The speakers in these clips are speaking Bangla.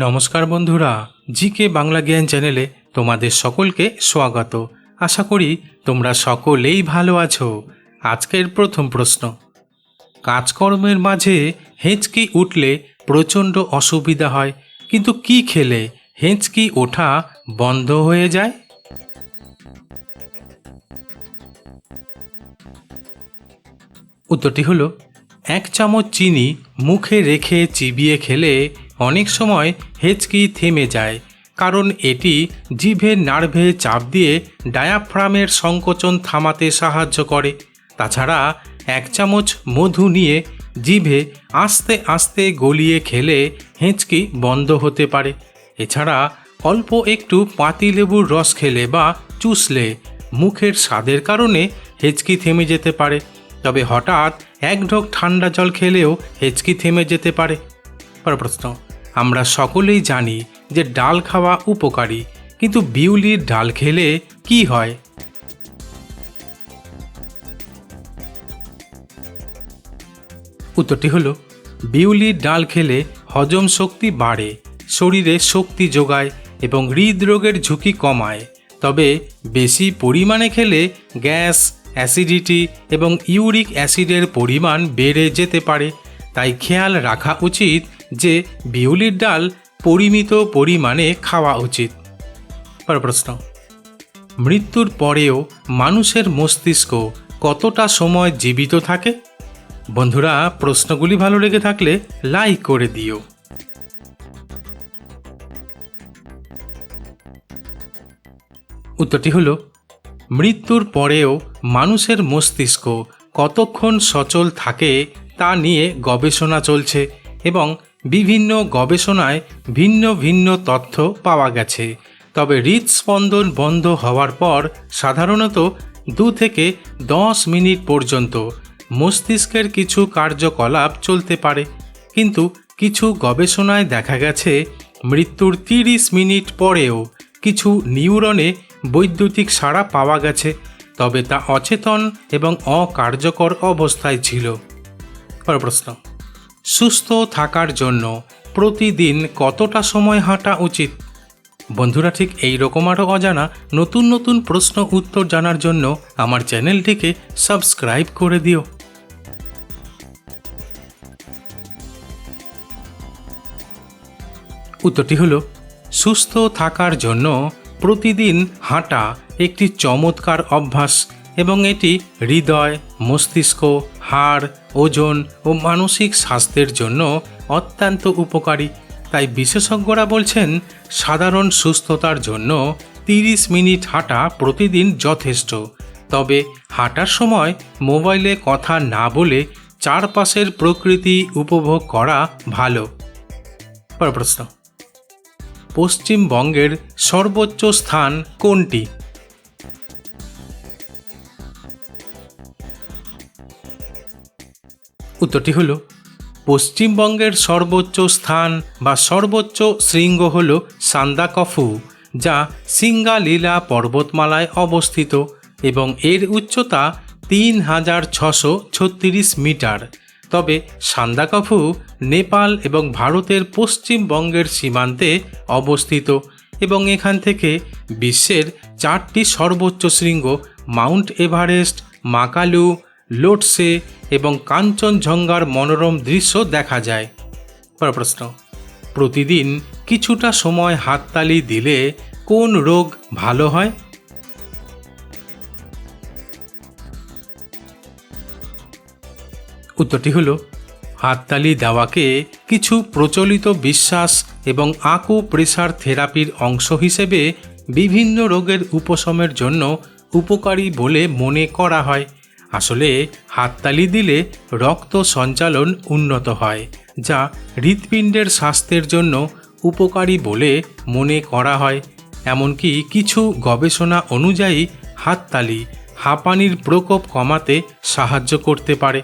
নমস্কার বন্ধুরা, জিকে বাংলা জ্ঞান চ্যানেলে তোমাদের সকলকে স্বাগত। আশা করি তোমরা সকলেই ভালো আছো। আজকের প্রথম প্রশ্ন, কাজকর্মের মাঝে হেঁচকি উঠলে প্রচণ্ড অসুবিধা হয়, কিন্তু কি খেলে হেঁচকি ওঠা বন্ধ হয়ে যায়? উত্তরটি হলো, এক চামচ চিনি মুখে রেখে চিবিয়ে খেলে অনেক সময় হেঁচকি থেমে যায়, কারণ এটি জিভের নার্ভে চাপ দিয়ে ডায়াফ্রামের সংকোচন থামাতে সাহায্য করে। তাছাড়া এক চামচ মধু নিয়ে জিভে আস্তে আস্তে গলিয়ে খেলে হেঁচকি বন্ধ হতে পারে। এছাড়া অল্প একটু পাতিলেবুর রস খেলে বা চুষলে মুখের স্বাদের কারণে হেঁচকি থেমে যেতে পারে। তবে হঠাৎ এক ঢোক ঠান্ডা জল খেলেও হেঁচকি থেমে যেতে পারে। পরের প্রশ্ন আমরা সকলেই জানি যে ডাল খাওয়া উপকারী, কিন্তু বিউলির ডাল খেলে কি হয়? উত্তরটি হলো, বিউলির ডাল খেলে হজম শক্তি বাড়ে, শরীরে শক্তি যোগায় এবং হৃদরোগের ঝুঁকি কমায়। তবে বেশি পরিমাণে খেলে গ্যাস, অ্যাসিডিটি এবং ইউরিক অ্যাসিডের পরিমাণ বেড়ে যেতে পারে। তাই খেয়াল রাখা উচিত যে বিউলির ডাল পরিমিত পরিমাণে খাওয়া উচিত। পর প্রশ্ন। মৃত্যুর পরেও মানুষের মস্তিষ্ক কতটা সময় জীবিত থাকে? বন্ধুরা, প্রশ্নগুলি ভালো লেগে থাকলে লাইক করে দিও। উত্তরটি হলো, মৃত্যুর পরেও মানুষের মস্তিষ্ক কতক্ষণ সচল থাকে তা নিয়ে গবেষণা চলছে এবং বিভিন্ন গবেষণায় ভিন্ন ভিন্ন তথ্য পাওয়া গেছে। তবে হৃদস্পন্দন বন্ধ হওয়ার পর সাধারণত দু থেকে দশ মিনিট পর্যন্ত মস্তিষ্কের কিছু কার্যকলাপ চলতে পারে। কিন্তু কিছু গবেষণায় দেখা গেছে, মৃত্যুর তিরিশ মিনিট পরেও কিছু নিউরনে বৈদ্যুতিক সাড়া পাওয়া গেছে, তবে তা অচেতন এবং অকার্যকর অবস্থায় ছিল। পর প্রশ্ন। সুস্থ থাকার জন্য প্রতিদিন কতটা সময় হাঁটা উচিত? বন্ধুরা, ঠিক এই রকম আরও অজানা নতুন নতুন প্রশ্ন উত্তর জানার জন্য আমার চ্যানেলটিকে সাবস্ক্রাইব করে দিও। উত্তরটি হলো, সুস্থ থাকার জন্য প্রতিদিন হাঁটা একটি চমৎকার অভ্যাস এবং এটি হৃদয়, মস্তিষ্ক হাড়, ওজন ও মানসিক স্বাস্থ্যের জন্য অত্যন্ত উপকারী। তাই বিশেষজ্ঞরা বলছেন, সাধারণ সুস্থতার জন্য তিরিশ মিনিট হাঁটা প্রতিদিন যথেষ্ট। তবে হাঁটার সময় মোবাইলে কথা না বলে চারপাশের প্রকৃতি উপভোগ করা ভালো। পর প্রশ্ন। পশ্চিমবঙ্গের সর্বোচ্চ স্থান কোনটি? উত্তরটি হল, পশ্চিমবঙ্গের সর্বোচ্চ স্থান বা সর্বোচ্চ শৃঙ্গ হল সান্দাকফু, যা সিঙ্গালীলা পর্বতমালায় অবস্থিত এবং এর উচ্চতা তিন হাজার ছশো ছত্রিশ মিটার। তবে সান্দাকফু নেপাল এবং ভারতের পশ্চিমবঙ্গের সীমান্তে অবস্থিত এবং এখান থেকে বিশ্বের চারটি সর্বোচ্চ শৃঙ্গ মাউন্ট এভারেস্ট, মাকালু লোটসে এবং কাঞ্চনজঙ্ঘার মনোরম দৃশ্য দেখা যায়। পর প্রশ্ন, প্রতিদিন কিছুটা সময় হাততালি দিলে কোন রোগ ভালো হয়? উত্তরটি হলো, হাততালি দেওয়াকে কিছু প্রচলিত বিশ্বাস এবং আকু প্রেসার থেরাপির অংশ হিসেবে বিভিন্ন রোগের উপশমের জন্য উপকারী বলে মনে করা হয়। আসলে হাততালি দিলে রক্ত সঞ্চালন উন্নত হয়, যা হৃৎপিণ্ডের স্বাস্থ্যের জন্য উপকারী বলে মনে করা হয়। এমনকি কিছু গবেষণা অনুযায়ী, হাততালি হাঁপানির প্রকোপ কমাতে সাহায্য করতে পারে।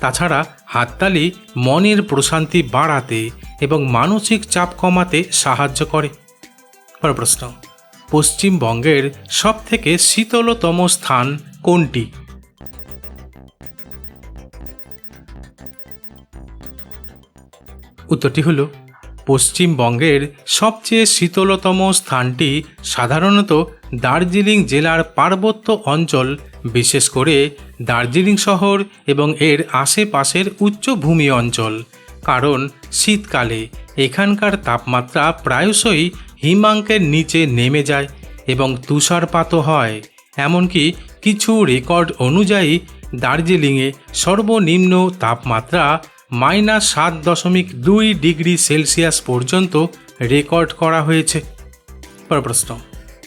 তাছাড়া হাততালি মনের প্রশান্তি বাড়াতে এবং মানসিক চাপ কমাতে সাহায্য করে। পর প্রশ্ন, পশ্চিমবঙ্গের সবথেকে শীতলতম স্থান কোনটি? উত্তরটি হলো, পশ্চিমবঙ্গের সবচেয়ে শীতলতম স্থানটি সাধারণত দার্জিলিং জেলার পার্বত্য অঞ্চল, বিশেষ করে দার্জিলিং শহর এবং এর আশেপাশের উচ্চভূমি অঞ্চল। কারণ শীতকালে এখানকার তাপমাত্রা প্রায়শই হিমাঙ্কের নিচে নেমে যায় এবং তুষারপাতও হয়। এমনকি কিছু রেকর্ড অনুযায়ী দার্জিলিংয়ে সর্বনিম্ন তাপমাত্রা মাইনাস সাত দশমিক দুই ডিগ্রি সেলসিয়াস পর্যন্ত রেকর্ড করা হয়েছে। পর প্রশ্ন,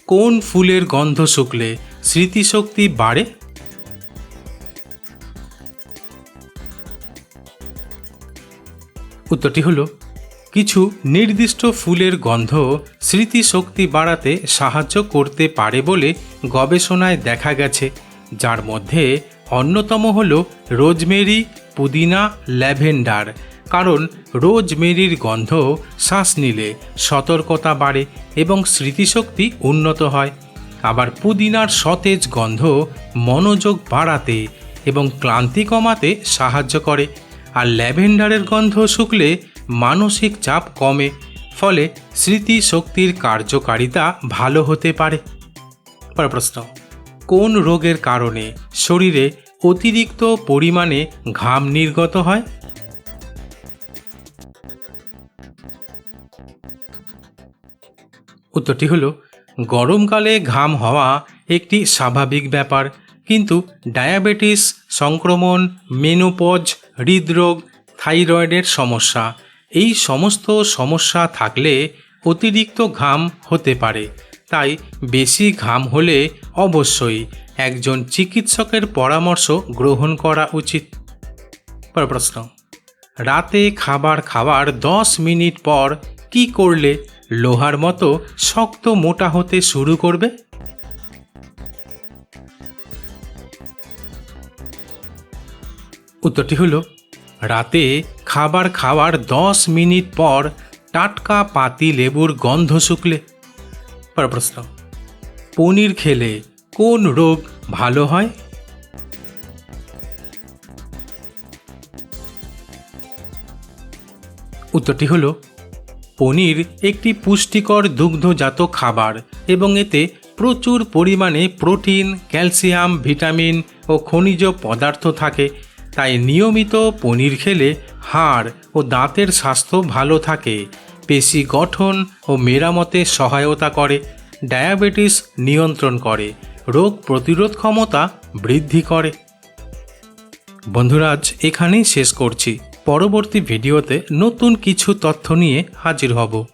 কোন ফুলের গন্ধ শুকলে স্মৃতিশক্তি বাড়ে? উত্তরটি হলো, কিছু নির্দিষ্ট ফুলের গন্ধ স্মৃতিশক্তি বাড়াতে সাহায্য করতে পারে বলে গবেষণায় দেখা গেছে, যার মধ্যে অন্যতম হল রোজমেরি পুদিনা, ল্যাভেন্ডার। কারণ রোজমেরির গন্ধ শ্বাস নিলে সতর্কতা বাড়ে এবং স্মৃতিশক্তি উন্নত হয়। আবার পুদিনার সতেজ গন্ধ মনোযোগ বাড়াতে এবং ক্লান্তি কমাতে সাহায্য করে। আর ল্যাভেন্ডারের গন্ধ শুকলে মানসিক চাপ কমে, ফলে স্মৃতিশক্তির কার্যকারিতা ভালো হতে পারে। পরের প্রশ্ন, কোন রোগের কারণে শরীরে অতিরিক্ত পরিমাণে ঘাম নির্গত হয়। উত্তরটি হলো, গরমকালে ঘাম হওয়া একটি স্বাভাবিক ব্যাপার, কিন্তু ডায়াবেটিস, সংক্রমণ, মেনোপজ, হৃদরোগ, থাইরয়েডের সমস্যা, এই সমস্ত সমস্যা থাকলে অতিরিক্ত ঘাম হতে পারে। তাই বেশি ঘাম হলে অবশ্যই একজন চিকিৎসকের পরামর্শ গ্রহণ করা উচিত। পরের প্রশ্ন, রাতে খাবার খাওয়ার দশ মিনিট পর কি করলে লোহার মতো শক্ত মোটা হতে শুরু করবে? উত্তরটি হলো, রাতে খাবার খাওয়ার দশ মিনিট পর টাটকা পাতি লেবুর গন্ধ শুকলে। পরের প্রশ্ন। পনির খেলে কোন রোগ ভালো হয়? উত্তরটি হলো, পনির একটি পুষ্টিকর দুগ্ধজাত খাবার এবং এতে প্রচুর পরিমাণে প্রোটিন, ক্যালসিয়াম, ভিটামিন ও খনিজ পদার্থ থাকে। তাই নিয়মিত পনির খেলে হাড় ও দাঁতের স্বাস্থ্য ভালো থাকে। পেশি গঠন ও মেরামতে সহায়তা করে, ডায়াবেটিস নিয়ন্ত্রণ করে, রোগ প্রতিরোধ ক্ষমতা বৃদ্ধি করে। বন্ধুরাজ এখানেই শেষ করছি। পরবর্তী ভিডিওতে নতুন কিছু তথ্য নিয়ে হাজির হব।